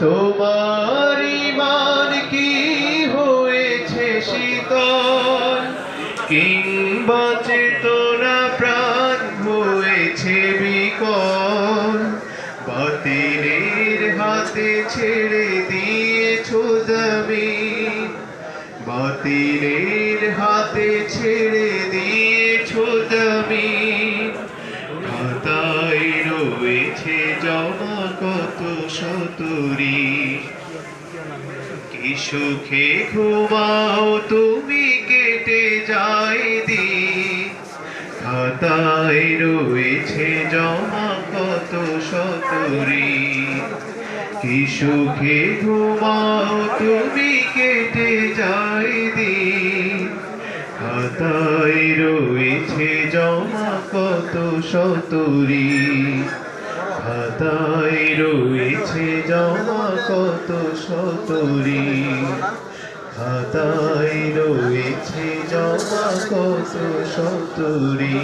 তোমার ইমান কি হয়েছে শীতল? কিংবা চেতনা প্রাণ হয়েছে বিকল? বাতিলের হাতে ছেড়ে দিয়েছ জমি। বাতিলের হাতে ছেড়ে জমা কত সতুরি কি সুখে ঘুমাও তুমি কেটে যায় দি। খাতায় রয়েছে জমা কত সতরি কি সুখে ঘুমাও তুমি কেটে যায় দি। খাতায় রয়েছে জমা কত সতরি খাতায় রয়েছে জমা কত সতরি খাতায় রয়েছে জমা কত সতরি